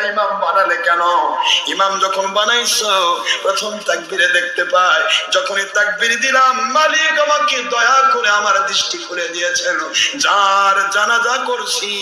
ইমাম বানালে কেন? ইমাম যখন বানাইছো, প্রথম তাকবিরে দেখতে যখনই তাকবির দিলাম, মালিক আমাকে দয়া করে আমার দৃষ্টি খুলে দিয়েছেন। যার জানাজা করছি,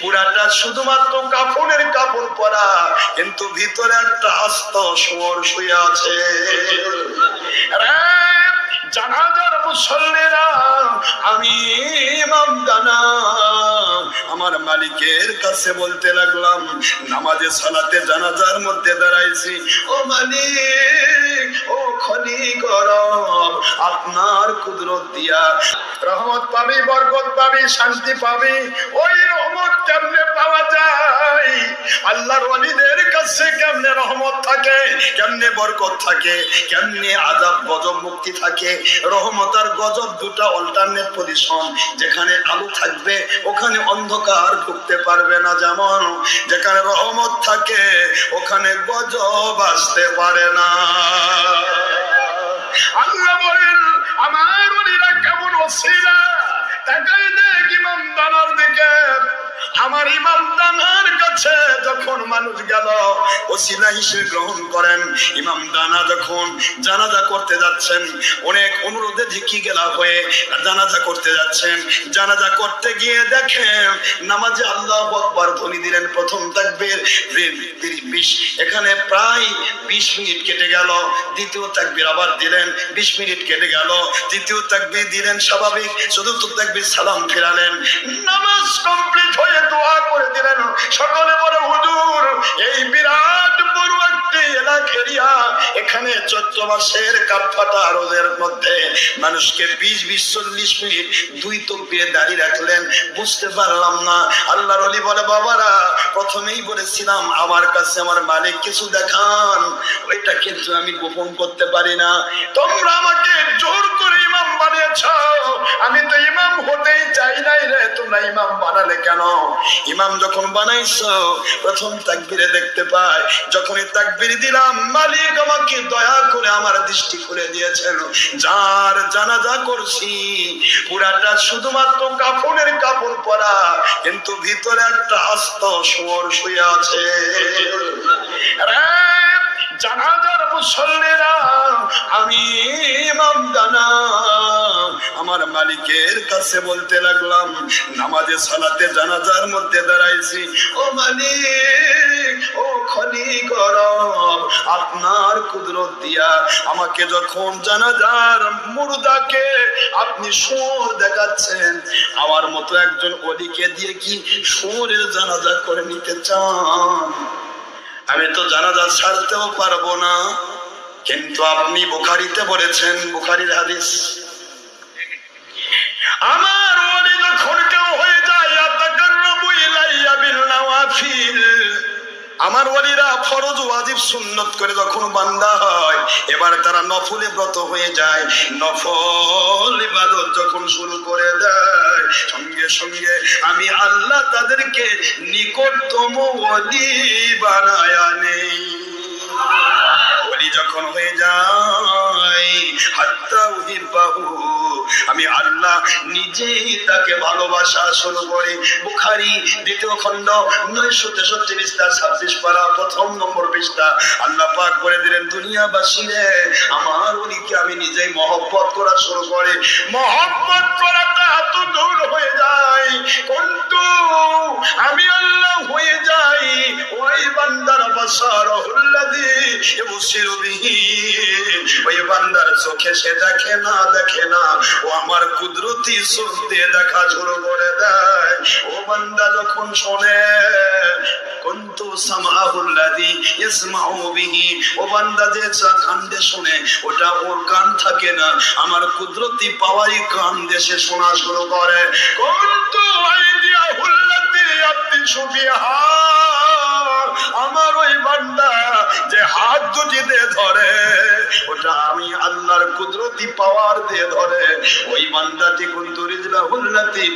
পুরাটা শুধুমাত্র কাপড়ের কাপড় পরা, কিন্তু ভিতরে একটা আস্ত শুয়োর শুয়ে আছে। জানাজার মুসল্লিরা, আমি ইমাম দানা আমার মালিকের কাছে বলতে লাগলাম, নামাজে সালাতে জানাজার মধ্যে দাঁড়াইছি। ও মালিক, ও খনি গরম। আপনার কুদরত দিয়া। রহমত পাবি, বরকত পাবি, শান্তি পাবি, ওই রহমত কেমনে পাওয়া যায়? আল্লাহর ওয়ালিদের কাছে কেমনে রহমত থাকে, কেমনে বরকত থাকে, কেমনে আজাব, গজব, মুক্তি থাকে? রহমত আর গজব দুটা অল্টারনেট পজিশন যেখানে আলো থাকবে, ওখানে অন্ধকার ঢুকতে পারবে না যেমন। যেখানে রহমত থাকে, ওখানে গজব আসতে পারে না। আল্লাহ বলেন আমার ওলিরা কেমন অসিরা তাকাই দেখ ইমাম দানার দিকে। আমার ইমাম দানার কাছে যখন মানুষ গেল, ওসিলা হিসেবে গ্রহণ করেন। ইমাম দানা যখন জানাজা করতে যাচ্ছেন, অনেক অনুরোধে ঝিকি গেলা হয়ে জানাজা করতে যাচ্ছেন। জানাজা করতে গিয়ে দেখেন, নামাজে আল্লাহ আকবার ধ্বনি দিলেন প্রথম তাকবীর বিশ, এখানে প্রায় বিশ মিনিট কেটে গেল। দ্বিতীয় তাকবীর আবার দিলেন, বিশ মিনিট কেটে গেল। দ্বিতীয় তাকবীর দিলেন, স্বাভাবিক। চতুর্থ তাকবীর সালাম ফেরালেন। নামাজ কমপ্লিট হয়ে দোয়া করে দিলেন। সকলে বলে হুজুর, এই বিরাট বড় একটি এলাকা এরিয়া এখানে চৈত্র মাসের কাঠফাটা রোদের মধ্যে মানুষকে বিশ বিশ, চল্লিশ মিনিট দুই তকবিরে দাঁড়িয়ে রাখলেন। বুঝতে পারলাম না। আল্লাহর অলি বলে, বাবারা, প্রথমেই বলেছিলাম আমার কাছে আমার মালিক কিছু দেখান। ওইটা কিন্তু আমি গোপন করতে পারি না। তোমরা আমাকে জোর করে ইমাম বানিয়েছ। আমি তো ইমাম হতেই চাই নাই রে তোমরা ইমাম বানালে কেন? ইমাম যখন বানাইছো প্রথম তাকবিরে দেখতে পায় যখনই তাকবির দিলাম মালিক আমাকে দয়া করে আমার দৃষ্টি খুলে দিয়েছেন। যার জানাজা করছি পুরাটা শুধুমাত্র কাপড়ের কাপড় পরা কিন্তু ভিতরে একটা আস্ত শুয়োর শুয়ে আছে। রে, জানাজার মুসল্লিরা, আমি ইমাম দানা আমার মালিকের কাছে বলতে লাগলাম, নামাজে, সালাতে, জানাজার মধ্যে দাঁড়াইছি। ও মালিক, ও খনি গরম আপনার কুদরত দিয়া আমাকে যখন জানাজার মুর্দাকে আপনি সুর দেখাচ্ছেন, আমার মতো একজন অলিকে দিয়ে কি সুরের জানাজা করে নিতে চান? আমি তো জানাজা ছাড়তেও পারব না। কিন্তু আপনি বুখারিতে বলেছেন, বুখারির হাদিস। আমার ওলি যখন কেউ হয়ে যায় আমার ওলিরা ফরজ ওয়াজিব সুন্নত করে যখন বান্দা হয়, এবার তারা নফলে ব্রত হয়ে যায়। নফল ইবাদত যখন শুরু করে সঙ্গে সঙ্গে আমি আল্লাহ তাদেরকে নিকটতম অলি বানায় নেই। ওলি যখন হয়ে যায়, হাত্তা উহিব্বাহু, আমি আল্লাহ নিজেই তাকে ভালোবাসা শুরু করি বুখারি দ্বিতীয় খণ্ড, নয়শো তেষট্টি পৃষ্ঠা, ছাব্বিশ পারা, প্রথম নম্বর পৃষ্ঠা। আল্লাহ পাক করে দিলেন, দুনিয়াবাসী রে, আমার ওলিকে আমি নিজেই মহব্বত করা শুরু করে। মহব্বত করাটা এত দূর হয়ে যায়। কিন্তু আমি আল্লাহ হয়ে যাই। ওই বান্দার বাসার হুল্লাদি বিহি ওই বান্দার চোখে সে দেখে না দেখে না। ও আমার কুদরতি চোখ দিয়ে দেখা করে দেয়। ও বান্দা যখন শোনে সামাহুল্লাদি ও বান্দা যে চা- কান শুনে, ওটা ওর কান থাকে না। আমার কুদরতি পাওয়ারই কান দেশে শোনা শুরু করে। কুন্তু আইদিয়াহুল্লাদি আপনি সুবিহা। আমার ওই বান্দা যে হাত দুটি দিয়ে ধরে, ওটা আমি আল্লাহর কুদরতি পাওয়ার দিয়ে ধরে। ওই বান্দাটি কুন্তু রিজলাহুল্লাতি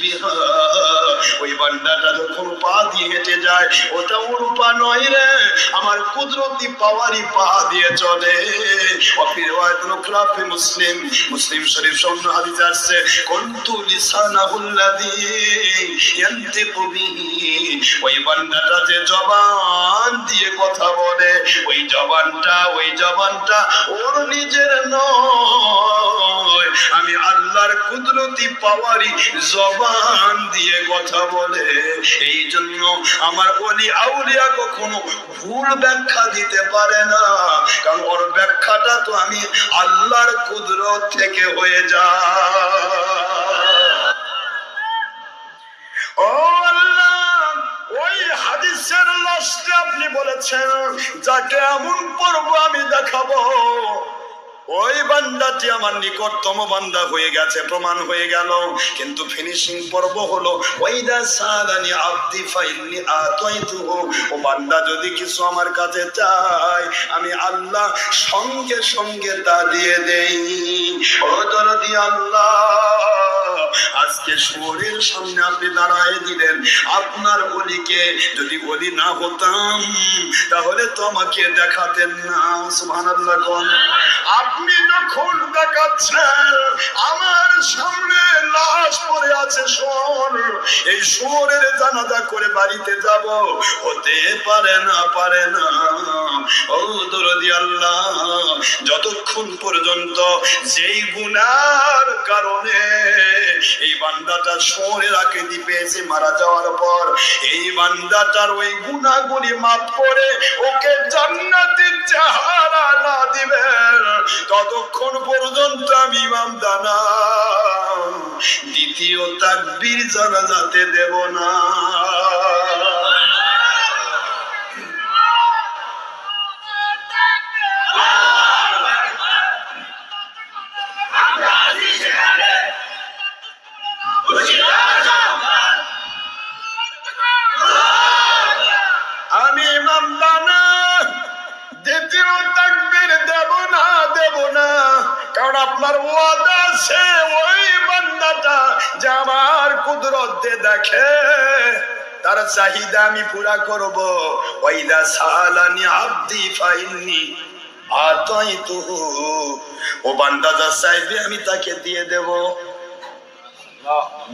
বিহা। ওই বান্দাটা যখন পা দিয়ে হেঁটে যায়, ওটা ওর পা নয় রে, আমার কুদরতি পাওয়ারই পা দিয়ে চলে। মুসলিম। মুসলিম শরীফ হাদিস আসছে ওই বান্দাটা যে জবান দিয়ে কথা বলে। ওই জবানটা ওই জবানটা ওর নিজের নয়। আমি আল্লাহর কুদরতি পাওয়ারই জবান দিয়ে কথা বলে। এই জন্য আমার অলি আউলিয়া কখনো ভুল ব্যাখ্যা দিতে পারে না। কারণ ওর ব্যাখ্যাটা তো আমি আল্লাহর কুদরত থেকে হয়ে যায়। ওই হাদিসের লাস্টে আপনি বলেছেন, যাকে এমন পর্ব আমি দেখাবো। ওই বান্দাটি আমার নিকটতম বান্দা হয়ে গেছে, প্রমাণ হয়ে গেল। কিন্তু ফিনিশিং পর্ব হলো ওইদা সালানি আব্দি ফাইন্নি আতাইতুহু। ও বান্দা, যদি কিছু আমার কাছে চায়, আমি আল্লাহ সঙ্গে সঙ্গে তা দিয়ে দেই। ও দরদি আল্লাহ আজকে শহরের সামনে আপনি দাঁড়ায় দিলেন। আপনার অলিকে যদি অলি না হতাম, তাহলে তো আমাকে দেখাতেন না। কোন। আপনি যখন দেখাচ্ছেন, আমার সামনে লাশ পড়ে আছে সোর এই সোরের জানাজা করে বাড়িতে যাব। হতে পারে না পারে না। ও দরদি আল্লাহ, যতক্ষণ পর্যন্ত যেই গুনার কারণে এই বান্দাটা শহরের আকেদি পেয়েছে মারা যাওয়ার পর, এই বান্দাটার ওই গুণাগুলি মাফ করে ওকে জান্নাতের চেহারা না দিবেন। ততক্ষণ পর্যন্ত আমি ইমাম দানা। দ্বিতীয় তাকবীর জানাজাতে দেব না। যে আমার কুদরত দেখে, তার চাহিদা আমি পুরা করব। ওইদা সালানি আব্দি ফাইন্নি আতাইতুহু। ও বান্দা যা চাইবে আমি তাকে দিয়ে দেব।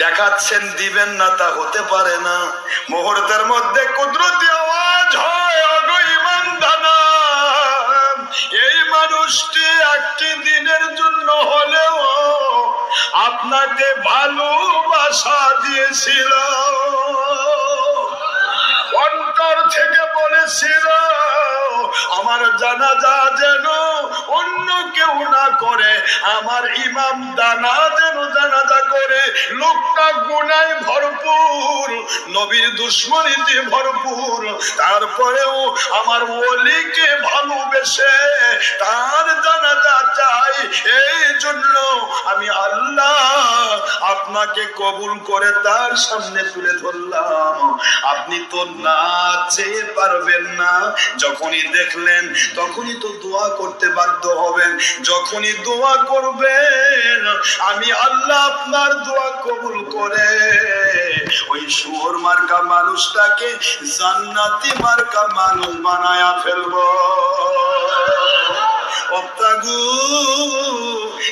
দেখাচ্ছেন, দিবেন না তা হতে পারে না। মুহূর্তের মধ্যে কুদরতি আওয়াজ হয়, অগো ইমান দানা এই মানুষটি একটি দিনের জন্য হলেও আপনাকে ভালোবাসা দিয়েছিল অন্তর থেকে বলেছিল আমার জানাজা যেন অন্য কেউ না করে, আমার ইমাম দানা যেন জানাজা করে। লোকটা গুনায় ভরপুর, নবীর দুশ্মনীতে ভরপুর। তারপরেও আমার ওলিকে ভালোবেসে তার জানাজা চাই এই জন্য আমি আল্লাহ আপনাকে কবুল করে তার সামনে তুলে ধরলাম। আপনি তো না চেয়ে পারবেন না। যখনই দেখলেন, তখনই তো দোয়া করতে বাধ্য হবেন। যখনই দোয়া করবেন, আমি আল্লাহ আপনার দোয়া কবুল করে। ওই শুয়োর মার্কা মানুষটাকে জান্নাতি মার্কা মানুষ বানায়া ফেলব। وابتغوا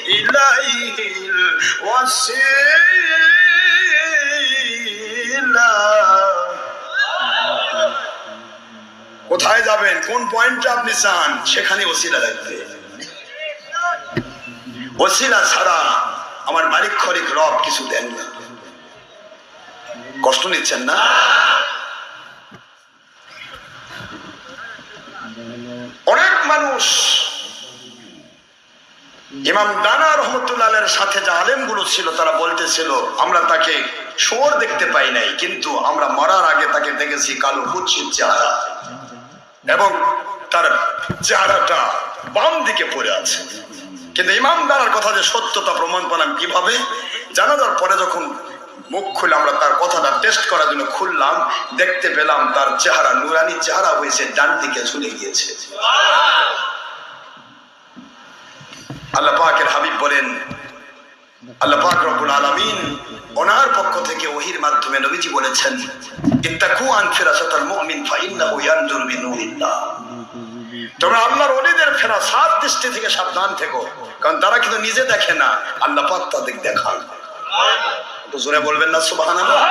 إليه الوسيلة কোথায় যাবেন কোন পয়েন্টটা আপনি চান সেখানে ওসিলা লাগবে ওসিলা ছাড়া আমার মালিক খরিক রব কিছু দেন না কষ্ট নিচ্ছেন না অনেক মানুষ ইমাম দানা রহমতুল্লাহের সাথে যে আলেমগুলো ছিল, তারা বলতেছিল, আমরা তাকে শোর দেখতে পাই নাই, কিন্তু আমরা মরার আগে তাকে দেখেছি কালো কুচ্ছির চেহারা এবং তার চেহারাটা বাম দিকে পড়ে আছে। কিন্তু ইমাম দানার কথা যে সত্যতা প্রমাণ পেলাম কীভাবে? জানাজার পরে যখন মুখ খুলে আমরা তার কথাটা টেস্ট করার জন্য খুললাম, দেখতে পেলাম তার চেহারা নুরানি চেহারা হয়েছে ডান দিকে ঝুলে গিয়েছে। আল্লাহ পাকের হাবিব বলেন, আল্লাহ পাক রব্বুল আলামিন ওনার পক্ষ থেকে ওহির মাধ্যমে নবীজি বলেছেন, ইত্তাকু মুমিন তোমরা আল্লাহর দৃষ্টি থেকে সাবধান থেকো, কারণ তারা কিন্তু নিজে দেখে না, আল্লাহ পাক তাদের দেখান। জোরে বলবেন না, সুবহানাল্লাহ?